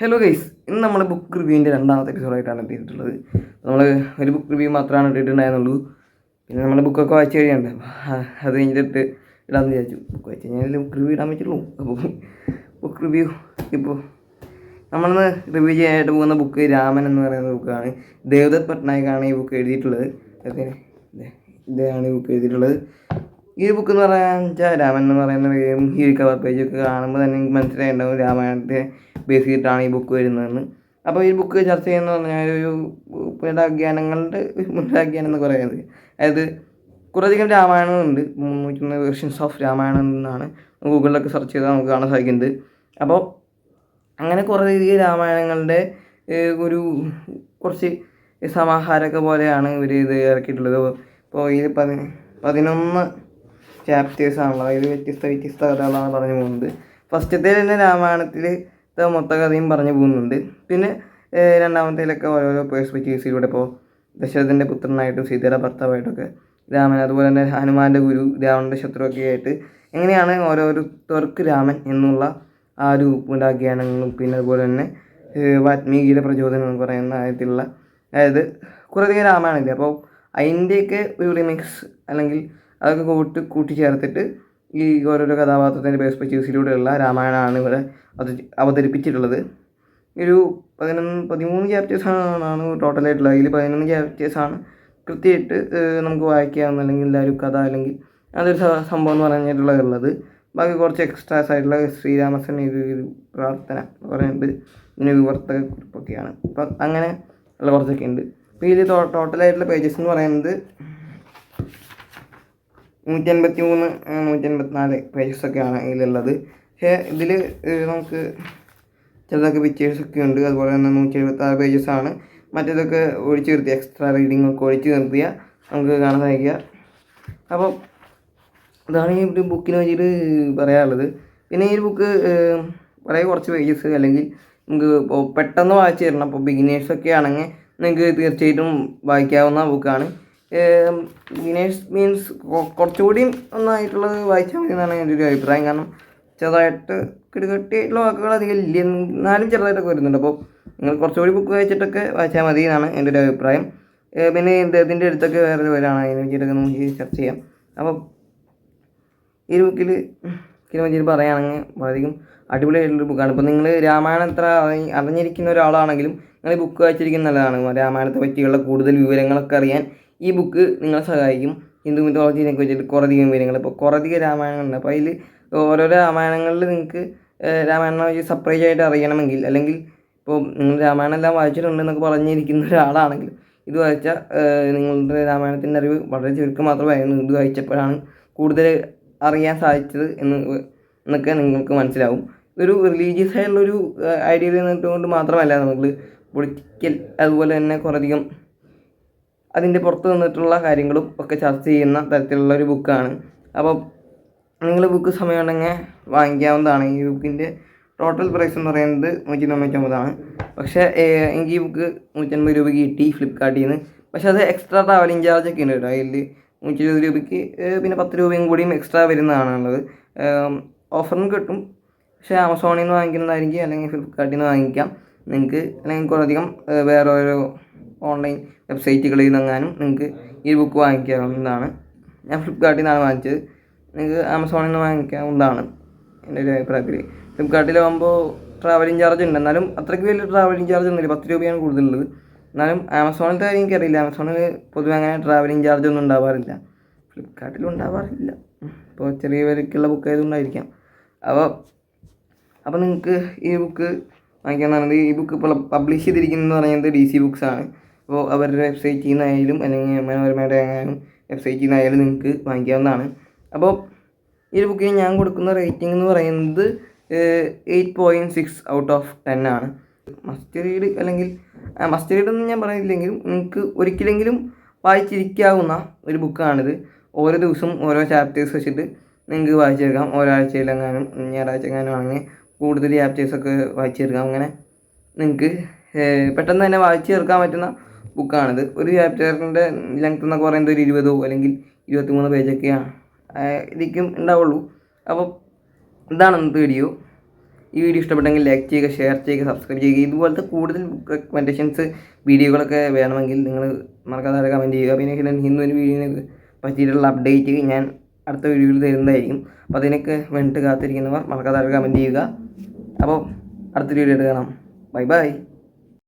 Hello guys ഇന്ന് നമ്മൾ book റിവ്യൂവിന്റെ രണ്ടാമത്തെ എപ്പിസോഡായിട്ടാണ് എത്തിയിട്ടുള്ളത് നമ്മൾ ഒരു ബുക്ക് റിവ്യൂ മാത്രമാണ് ഇട്ടിട്ടുണ്ടായിരുന്നുള്ളൂ. പിന്നെ നമ്മൾ ബുക്കൊക്കെ വായിച്ച് കഴിയാണ്ട്? അത് കഴിഞ്ഞിട്ട് ഇടാമെന്ന് വിചാരിച്ചു. ബുക്ക് വായിച്ച് കഴിഞ്ഞാൽ ബുക്ക് റിവ്യൂ ഇടാൻ പറ്റുള്ളൂ. അപ്പോൾ ബുക്ക് റിവ്യൂ ഇപ്പോൾ നമ്മളിന്ന് റിവ്യൂ ചെയ്യാനായിട്ട് പോകുന്ന ബുക്ക് രാമൻ എന്ന് പറയുന്ന ബുക്കാണ് ദേവദത്ത് പട്നായിക്കാണ് ഈ ബുക്ക് എഴുതിയിട്ടുള്ളത്. അതെ ഇതാണ് ഈ ബുക്ക് എഴുതിയിട്ടുള്ളത്. ഈ ബുക്ക് എന്ന് വെച്ചാൽ രാമൻ എന്ന് പറയുന്ന പേരും ഈ കവർ പേജൊക്കെ കാണുമ്പോൾ തന്നെ എനിക്ക് മനസ്സിലായിട്ടുണ്ടാവും രാമായണത്തെ ബേസ് ചെയ്തിട്ടാണ് ഈ ബുക്ക് വരുന്നതെന്ന്. അപ്പോൾ ഈ ബുക്ക് ചർച്ച ചെയ്യുന്നത് പറഞ്ഞാൽ ഒരു പുനരാഖ്യാനങ്ങളുടെ പുനരാഖ്യാനം എന്ന് പറയുന്നത്. അതായത് കുറേയധികം രാമായണമുണ്ട് മുന്നൂറ്റൊന്ന് വേർഷൻസ് ഓഫ് രാമായണം എന്നാണ് ഗൂഗിളിലൊക്കെ സെർച്ച് ചെയ്താൽ നമുക്ക് കാണാൻ സാധിക്കുന്നത്. അപ്പോൾ അങ്ങനെ കുറേയധികം രാമായണങ്ങളുടെ ഒരു കുറച്ച് സമാഹാരമൊക്കെ പോലെയാണ് ഇവർ ഇത് ഇറക്കിയിട്ടുള്ളത്. ഇപ്പോൾ ഇത് പതി പതിനൊന്ന് ചാപ്റ്റേഴ്സ് ആണല്ലോ. അതിൽ വ്യത്യസ്ത വ്യത്യസ്ത കഥകളാണ് പറഞ്ഞു പോകുന്നത്. ഫസ്റ്റത്തെ തന്നെ രാമായണത്തിൽ മൊത്ത കഥയും പറഞ്ഞു പോകുന്നുണ്ട്. പിന്നെ രണ്ടാമത്തേലൊക്കെ ഓരോരോ പേഴ്സ്പെക്റ്റീവ്സിലൂടെ ഇപ്പോൾ ദശരഥന്റെ പുത്രനായിട്ടും സീതയുടെ ഭർത്താവായിട്ടൊക്കെ രാമൻ അതുപോലെ തന്നെ ഹനുമാന്റെ ഗുരു രാവണന്റെ ശത്രുവൊക്കെ ആയിട്ട് എങ്ങനെയാണ് ഓരോരുത്തർക്ക് രാമൻ എന്നുള്ള ആ ഒരു ഉണ്ടാക്കിയാണെങ്കിലും പിന്നെ അതുപോലെ തന്നെ വാത്മീകിയുടെ പ്രചോദനം എന്ന് പറയുന്ന കാര്യത്തിലുള്ള അതായത് കുറേയധികം രാമായണമില്ലേ? അപ്പോൾ അതിന്റെയൊക്കെ ഒരു റിമിക്സ് അല്ലെങ്കിൽ അതൊക്കെ കൂട്ടി കൂട്ടിച്ചേർത്തിട്ട് ഈ ഓരോരോ കഥാപാത്രത്തിന്റെ പേഴ്സ്പെക്റ്റീവ്സിലൂടെയുള്ള രാമായണമാണ് ഇവിടെ അത് അവതരിപ്പിച്ചിട്ടുള്ളത്. ഒരു പതിനൊന്ന് പതിമൂന്ന് ചാപ്റ്റേഴ്സാണ് ടോട്ടലായിട്ടുള്ളത് അതിൽ പതിനൊന്ന് ചാപ്റ്റേഴ്സാണ് കൃത്യമായിട്ട് നമുക്ക് വായിക്കാവുന്ന അല്ലെങ്കിൽ എല്ലാവരും കഥ അല്ലെങ്കിൽ അതൊരു സംഭവം എന്ന് പറഞ്ഞിട്ടുള്ളത് ഉള്ളത്. ബാക്കി കുറച്ച് എക്സ്ട്രാസ് ആയിട്ടുള്ള ശ്രീരാമസൻ പ്രാർത്ഥന എന്ന് പറയുന്നത് ഇങ്ങനെ വിവർത്തക കുറിപ്പൊക്കെയാണ് അപ്പം അങ്ങനെ ഉള്ള കുറച്ചൊക്കെ ഉണ്ട് അപ്പോൾ ഇതിൽ ടോട്ടലായിട്ടുള്ള പേജസ് എന്ന് പറയുന്നത് നൂറ്റി അൻപത്തി മൂന്ന് നൂറ്റി അൻപത്തിനാല് പേജസൊക്കെയാണ് ഇതിലുള്ളത്. പക്ഷേ ഇതിൽ നമുക്ക് ചിലതൊക്കെ പിക്ചേഴ്സൊക്കെ ഉണ്ട്. അതുപോലെ തന്നെ നൂറ്റി എഴുപത്തി ആറ് പേജസാണ്. മറ്റേതൊക്കെ ഒഴിച്ചു നിർത്തിയ എക്സ്ട്രാ റീഡിംഗ് ഒക്കെ ഒഴിച്ചു നിർത്തിയ നമുക്ക് കാണാൻ സാധിക്കുക. അപ്പോൾ ഇതാണ് ഈ ഒരു ബുക്കിനെ വെച്ചിട്ട് പറയാനുള്ളത്. പിന്നെ ഈ ബുക്ക് കുറേ കുറച്ച് പേജസ് അല്ലെങ്കിൽ നമുക്ക് പെട്ടെന്ന് വായിച്ചു തരണം. അപ്പോൾ ബിഗിനേഴ്സൊക്കെ ആണെങ്കിൽ നിങ്ങൾക്ക് തീർച്ചയായിട്ടും വായിക്കാവുന്ന ബുക്കാണ് ബിഗിനേഴ്സ് മീൻസ് കുറച്ചുകൂടി ഒന്നായിട്ടുള്ളത് വായിച്ചാൽ മതി എന്നാണ് എന്റെ ഒരു അഭിപ്രായം. കാരണം ചെറുതായിട്ട് കിടുകട്ടിയായിട്ടുള്ള വാക്കുകൾ അധികം ഇല്ല. എന്നാലും ചെറുതായിട്ടൊക്കെ വരുന്നുണ്ട്. അപ്പോൾ നിങ്ങൾ കുറച്ചുകൂടി ബുക്ക് വായിച്ചിട്ടൊക്കെ വായിച്ചാൽ മതി എന്നാണ് എന്റെ ഒരു അഭിപ്രായം. പിന്നെ ഇതിന്റെ അടുത്തൊക്കെ വേറെ പേരാണ് അതിനെ പറ്റിയിട്ടൊക്കെ നമുക്ക് ചർച്ച ചെയ്യാം. അപ്പോൾ ഈ ബുക്കിൽ പറ്റി പറയുകയാണെങ്കിൽ വളരെയധികം അടിപൊളിയായിട്ടുള്ള ബുക്കാണ് ഇപ്പോൾ നിങ്ങൾ രാമായണം എത്ര അറിഞ്ഞിരിക്കുന്ന ഒരാളാണെങ്കിലും നിങ്ങൾ ഈ ബുക്ക് വായിച്ചിരിക്കുന്ന നല്ലതാണ്. രാമായണത്തെ പറ്റിയുള്ള കൂടുതൽ വിവരങ്ങളൊക്കെ അറിയാൻ ഈ ബുക്ക് നിങ്ങളെ സഹായിക്കും. ഹിന്ദു മിത്തോളജിനെ വെച്ചിട്ട് കുറേയധികം വിവരങ്ങൾ ഇപ്പോൾ കുറേയധികം രാമായണങ്ങളുണ്ട്. അപ്പോൾ അതിൽ ഓരോരോ രാമായണങ്ങളിൽ നിങ്ങൾക്ക് രാമായണം സെപ്പറേറ്റ് ആയിട്ട് അറിയണമെങ്കിൽ അല്ലെങ്കിൽ ഇപ്പോൾ നിങ്ങൾ രാമായണം എല്ലാം വായിച്ചിട്ടുണ്ടെന്നൊക്കെ പറഞ്ഞിരിക്കുന്ന ഒരാളാണെങ്കിൽ ഇത് വായിച്ചാൽ നിങ്ങളുടെ രാമായണത്തിന്റെ അറിവ് വളരെ ചുരുക്കം മാത്രമായിരുന്നു ഇത് വായിച്ചപ്പോഴാണ് കൂടുതൽ അറിയാൻ സാധിച്ചത് എന്ന് എന്നൊക്കെ നിങ്ങൾക്ക് മനസ്സിലാവും. ഒരു റിലീജിയസ് ആയിട്ടുള്ളൊരു ഐഡിയയിൽ നിന്നിട്ടുകൊണ്ട് മാത്രമല്ല നമുക്ക് പൊളിറ്റിക്കൽ അതുപോലെ തന്നെ കുറേയധികം അതിന്റെ പുറത്ത് നിന്നിട്ടുള്ള കാര്യങ്ങളും ഒക്കെ ചർച്ച ചെയ്യുന്ന തരത്തിലുള്ള ഒരു ബുക്കാണ് അപ്പോൾ നിങ്ങൾ ബുക്ക് സമയമുണ്ടെങ്കിൽ വാങ്ങിക്കാവുന്നതാണ്. ഈ ബുക്കിന്റെ ടോട്ടൽ പ്രൈസ് എന്ന് പറയുന്നത് നൂറ്റി തൊണ്ണൂറ്റൊമ്പതാണ് പക്ഷേ എനിക്ക് ഈ ബുക്ക് നൂറ്റൻപത് രൂപയ്ക്ക് കിട്ടി ഫ്ലിപ്കാർട്ടിൽ നിന്ന്. പക്ഷേ അത് എക്സ്ട്രാ ട്രാവലിംഗ് ചാർജ് ഒക്കെ ഉണ്ട് കേട്ടോ. അതിൽ നൂറ്റി ഇരുപത് രൂപയ്ക്ക് പിന്നെ പത്ത് രൂപയും കൂടിയും എക്സ്ട്രാ വരുന്നതാണുള്ളത് ഓഫറിന് കിട്ടും. പക്ഷേ ആമസോണിൽ നിന്ന് വാങ്ങിക്കുന്നതായിരിക്കും. അല്ലെങ്കിൽ ഫ്ലിപ്കാർട്ടിൽ നിന്ന് വാങ്ങിക്കാം. നിങ്ങൾക്ക് അല്ലെങ്കിൽ കുറേയധികം വേറെ ഓരോ ഓൺലൈൻ വെബ്സൈറ്റുകളിൽ നിന്നെങ്ങാനും നിങ്ങൾക്ക് ഈ ബുക്ക് വാങ്ങിക്കാവുന്നതാണ്. ഞാൻ ഫ്ലിപ്പ്കാർട്ടിൽ നിന്നാണ് വാങ്ങിച്ചത്. നിങ്ങൾക്ക് ആമസോണിൽ നിന്ന് വാങ്ങിക്കാവുന്നതാണ് എന്റെ ഒരു അഭിപ്രായത്തിൽ ഫ്ലിപ്കാർട്ടിലാകുമ്പോൾ ട്രാവലിംഗ് ചാർജ് ഉണ്ട്. എന്നാലും അത്രയ്ക്ക് വലിയ ട്രാവലിംഗ് ചാർജ് ഒന്നുമില്ല. പത്ത് രൂപയാണ് കൂടുതലുള്ളത്. എന്നാലും ആമസോണിലത്തെ കാര്യം എനിക്കറിയില്ല. ആമസോണിൽ പൊതുവെ അങ്ങനെ ട്രാവലിംഗ് ചാർജ് ഒന്നും ഉണ്ടാവാറില്ല. ഫ്ലിപ്കാർട്ടിലും ഉണ്ടാവാറില്ല. ഇപ്പോൾ ചെറിയ വിലക്കുള്ള ബുക്ക് ആയതുകൊണ്ടായിരിക്കാം. അപ്പോൾ അപ്പോൾ നിങ്ങൾക്ക് ഈ ബുക്ക് വാങ്ങിക്കാൻ പറയുന്നത് ഈ ബുക്ക് ഇപ്പോൾ പബ്ലിഷ് ചെയ്തിരിക്കുന്നത് പറയുന്നത് ഡി സി ബുക്സാണ് അപ്പോൾ അവരുടെ വെബ്സൈറ്റിൽ നിന്നായാലും അല്ലെങ്കിൽ മനോരമയുടെ ആയാലും വെബ്സൈറ്റിൽ നിന്നായാലും നിങ്ങൾക്ക് വാങ്ങിക്കാവുന്നതാണ്. അപ്പോൾ ഈ ഒരു ബുക്കിന് ഞാൻ കൊടുക്കുന്ന റേറ്റിംഗ് എന്ന് പറയുന്നത് eight point six out of ten ആണ്. മസ്റ്റ് റീഡ് അല്ലെങ്കിൽ മസ്റ്റ് റീഡ് എന്ന് ഞാൻ പറയുന്നില്ലെങ്കിലും നിങ്ങൾക്ക് ഒരിക്കലെങ്കിലും വായിച്ചിരിക്കാവുന്ന ഒരു ബുക്കാണിത്. ഓരോ ദിവസവും ഓരോ ചാപ്റ്റേഴ്സ് വെച്ചിട്ട് നിങ്ങൾക്ക് വായിച്ചെടുക്കാം. ഒരാഴ്ചയിലെങ്ങാനും ഞായറാഴ്ച എങ്ങാനും ആണെങ്കിൽ കൂടുതൽ ചാപ്റ്റേഴ്സൊക്കെ വായിച്ചെടുക്കാം. അങ്ങനെ നിങ്ങൾക്ക് പെട്ടെന്ന് തന്നെ വായിച്ചു തീർക്കാൻ പറ്റുന്ന ബുക്കാണിത് ഒരു ചാപ്റ്ററിന്റെ ലെങ്ത് എന്നൊക്കെ പറയുന്നത് ഒരു ഇരുപതോ അല്ലെങ്കിൽ ഇരുപത്തി മൂന്ന് പേജൊക്കെയാണ് ഇരിക്കും ഉണ്ടാവുള്ളൂ. അപ്പോൾ ഇതാണ് ഇന്നത്തെ വീഡിയോ ഈ വീഡിയോ ഇഷ്ടപ്പെട്ടെങ്കിൽ ലൈക്ക് ചെയ്യുക ഷെയർ ചെയ്യുക സബ്സ്ക്രൈബ് ചെയ്യുക. ഇതുപോലത്തെ കൂടുതൽ റെക്കമെൻഡേഷൻസ് വീഡിയോകളൊക്കെ വേണമെങ്കിൽ നിങ്ങൾ മറക്കാതെ കമന്റ് ചെയ്യുക. പിന്നെ ഞാൻ ഹിന്ദുവിന്റെ വീഡിയോനെ പറ്റിയിട്ടുള്ള അപ്ഡേറ്റ് ഞാൻ അടുത്ത വീഡിയോയിൽ തരുന്നതായിരിക്കും. അപ്പോൾ അതിനൊക്കെ വേണ്ടിയിട്ട് കാത്തിരിക്കുന്നവർ മറക്കാതെ കമന്റ് ചെയ്യുക. അപ്പോൾ അടുത്ത വീഡിയോ കാണാം. Bye bye